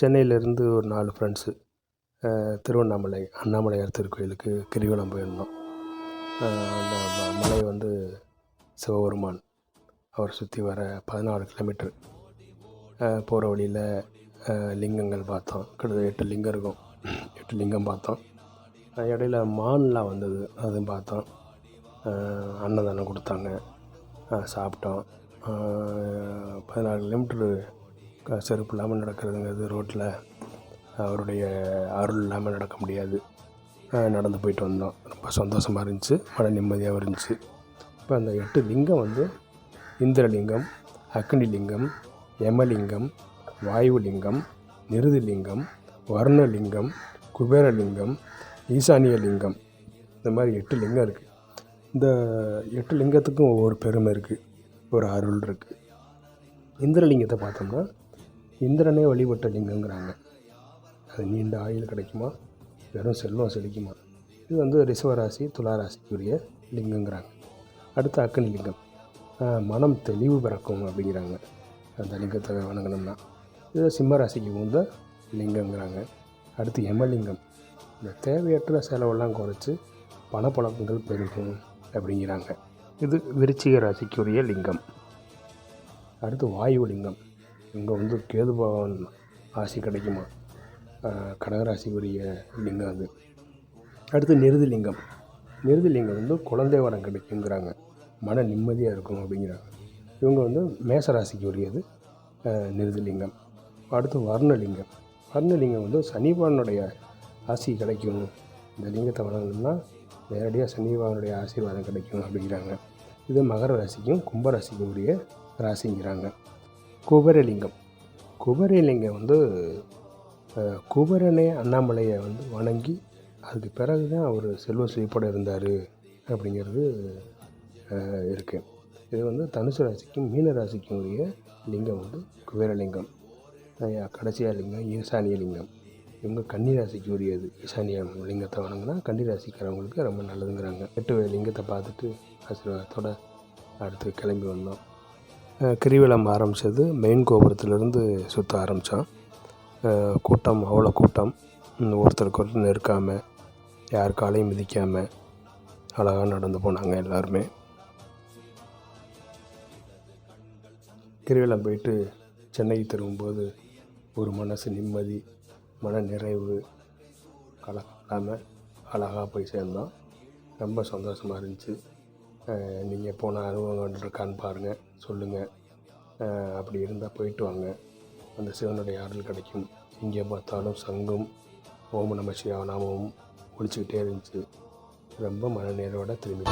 சென்னையிலேருந்து ஒரு நாலு ஃப்ரெண்ட்ஸு திருவண்ணாமலை அண்ணாமலையார் திருக்கோயிலுக்கு கிரிவலம் போயிருந்தோம். அந்த மலை வந்து சிவபெருமான் அவர் சுற்றி வர பதினாலு கிலோமீட்ரு போகிற வழியில் லிங்கங்கள் பார்த்தோம். கிட்டத்தட்ட எட்டு லிங்கம் இருக்கும். எட்டு லிங்கம் பார்த்தோம். இடையில மான்லாம் வந்தது. அதுவும் பார்த்தோம். அன்னதானம் கொடுத்தாங்க. சாப்பிட்டோம். பதினாலு கிலோமீட்ரு செருப்பு இல்லாமல் நடக்கிறதுங்கிறது ரோட்டில் அவருடைய அருள் இல்லாமல் நடக்க முடியாது. நடந்து போயிட்டு வந்தோம். ரொம்ப சந்தோஷமாக இருந்துச்சு. மன நிம்மதியாகவும் இருந்துச்சு. இப்போ அந்த எட்டு லிங்கம் வந்து இந்திரலிங்கம் அக்னி லிங்கம் யமலிங்கம் வாயுலிங்கம் நிருதிலிங்கம் வர்ணலிங்கம் குபேரலிங்கம் ஈசானிய லிங்கம் இந்த மாதிரி எட்டு லிங்கம் இருக்குது இந்த எட்டு லிங்கத்துக்கும் ஒவ்வொரு பெருமை இருக்குது ஒரு அருள் இருக்குது இந்திரலிங்கத்தை பார்த்தோம்னா இந்திரனே வழிபட்ட லிங்கங்கிறாங்க. அது நீண்ட ஆயுள் கிடைக்குமா? வெறும் செல்வம் செழிக்குமா? இது வந்து ரிஷவராசி துளாராசிக்குரிய லிங்கங்கிறாங்க. அடுத்து அக்கனி லிங்கம் மனம் தெளிவு பிறக்கும் அப்படிங்கிறாங்க. அந்த லிங்கத்தை வணங்கினோம்னா இது சிம்ம ராசிக்கு உந்த லிங்கங்கிறாங்க. அடுத்து எமலிங்கம் இந்த தேவையற்ற செலவெல்லாம் குறைச்சி பணப்பழக்கங்கள் பெருகும் அப்படிங்கிறாங்க. இது விருச்சிக ராசிக்குரிய லிங்கம். அடுத்து வாயு லிங்கம் இங்கே வந்து கேது பகவான் ஆசி கிடைக்குமா? கடகராசிக்குரிய லிங்கம் அது. அடுத்து நிருதி லிங்கம் வந்து குழந்தை வரம் கிடைக்குங்கிறாங்க. மன நிம்மதியாக இருக்கும் அப்படிங்கிறாங்க. இவங்க வந்து மேசராசிக்கு உரியது ஆஹ் அடுத்து வர்ணலிங்கம். வர்ணலிங்கம் வந்து சனிபானுடைய ஆசி கிடைக்கும். இந்த லிங்கத்தை வணங்கணும்னா நேரடியாக சனிபானுடைய ஆசீர்வாதம் கிடைக்கும் அப்படிங்கிறாங்க. இது மகர ராசிக்கும் கும்பராசிக்கும் உரிய ராசிங்கிறாங்க. குபேரலிங்கம். குபேரலிங்கம் வந்து அஹ், குபேரனே அண்ணாமலையை வந்து வணங்கி அதுக்கு பிறகு தான் அவர் செல்வ செழிப்போடு இருந்தார் அப்படிங்கிறது இருக்குது இது வந்து தனுசு ராசிக்கும் மீன ராசிக்கும் உரிய லிங்கம் வந்து குபேரலிங்கம். கடைசியா லிங்கம் ஈசானிய லிங்கம். இவங்க கன்னிராசிக்கு உரியது ஈசானிய லிங்கத்தை வணங்கினா கன்னிராசிக்காரவங்களுக்கு ரொம்ப நல்லதுங்கிறாங்க. எட்டு லிங்கத்தை பார்த்துட்டு ஆசீர்வாதத்தோட அடுத்து கிளம்பி வந்தோம். கிரிவலம் ஆரம்பித்தது மெயின் கோபுரத்துலேருந்து சுற்ற ஆரம்பித்தோம் கூட்டம் அவ்வளோ கூட்டம். ஒருத்தருக்கு ஒருத்தர் நெருக்காமல் யார் காலையும் மிதிக்காமல் அழகாக நடந்து போனாங்க எல்லாருமே. கிரிவலம் போயிட்டு சென்னைக்கு திரும்பும்போது ஒரு மனசு நிம்மதி மன நிறைவு கலக்காமல் அழகாக போய் சேர்ந்தோம் ரொம்ப சந்தோஷமாக இருந்துச்சு. நீங்கள் போன அனுபவம் இருக்கான்னு பாருங்கள் சொல்லுங்கள் அப்படி இருந்தால் போயிட்டு வாங்க. அந்த சிவனுடைய அருள் கிடைக்கும். எங்கே பார்த்தாலும் சங்கும். ஓம் நம சிவநாமமும் ஒழிச்சுக்கிட்டே இருந்துச்சு. ரொம்ப மன நேரோட திரும்பி